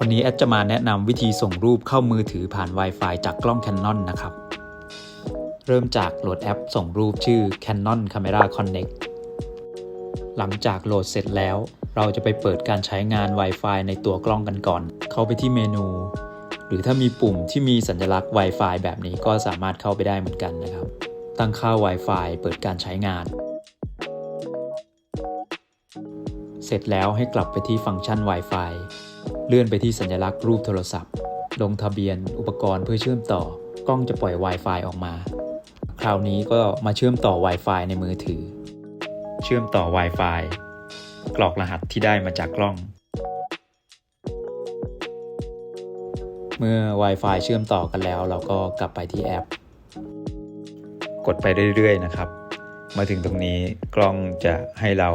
วันนี้แอดจะมาแนะนำวิธีส่งรูปเข้ามือถือผ่าน Wi-Fi จากกล้อง Canon นะครับ เริ่มจากโหลดแอปส่งรูปชื่อ Canon Camera Connect หลังจากโหลดเสร็จแล้ว เราจะไปเปิดการใช้งาน Wi-Fi ในตัวกล้องกันก่อน เข้าไปที่เมนู หรือถ้ามีปุ่มที่มีสัญลักษณ์ Wi-Fi แบบนี้ก็สามารถเข้าไปได้เหมือนกันนะครับ ตั้งค่า Wi-Fi เปิดการใช้งาน เสร็จแล้วให้กลับไปที่ฟังก์ชัน Wi-Fi เลื่อนไปที่สัญลักษณ์รูปโทรศัพท์ ลงทะเบียนอุปกรณ์เพื่อเชื่อมต่อ กล้องจะปล่อย Wi-Fi ออกมา คราวนี้ก็มาเชื่อมต่อ Wi-Fi ในมือถือ เชื่อมต่อ Wi-Fi กรอกรหัสที่ได้มาจากกล้อง เมื่อ Wi-Fi เชื่อมต่อกันแล้ว เราก็กลับไปที่แอป กดไปเรื่อยๆนะครับ มาถึงตรงนี้กล้องจะให้เรา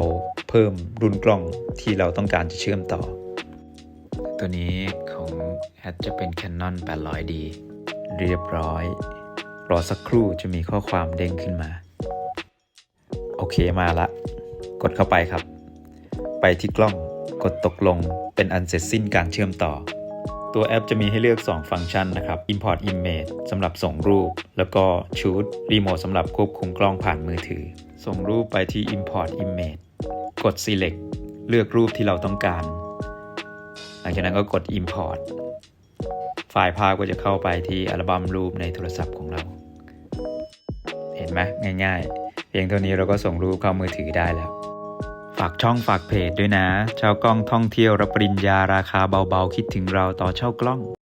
เพิ่มรุ่นกล้องที่เราต้องการจะเชื่อมต่อ ตัวนี้ของแอดจะเป็น Canon 800D เรียบร้อย รอสักครู่จะมีข้อความเด้งขึ้นมา โอเคมาละ กดเข้าไปครับ ไปที่กล้องกดตกลงเป็นอันเสร็จสิ้นการเชื่อมต่อ ตัวแอปจะมีให้เลือก 2 ฟังก์ชันนะครับ Import Image สำหรับส่งรูป แล้วก็ Shoot Remote สำหรับควบคุมกล้องผ่านมือถือ ส่งรูปไปที่ Import Image กด Select เลือกรูปที่เราต้องการ หลังจากนั้นก็กด Import ไฟล์ภาพก็จะเข้าไปที่อัลบั้มรูปในโทรศัพท์ของเรา เห็นไหมง่ายๆ เพียงเท่านี้เราก็ส่งรูปเข้ามือถือได้แล้ว ฝากช่องฝากเพจด้วยนะช่ากล้องท่องเที่ยวรับปริญญาราคาเบาๆ คิดถึงเราต่อเช่ากล้อง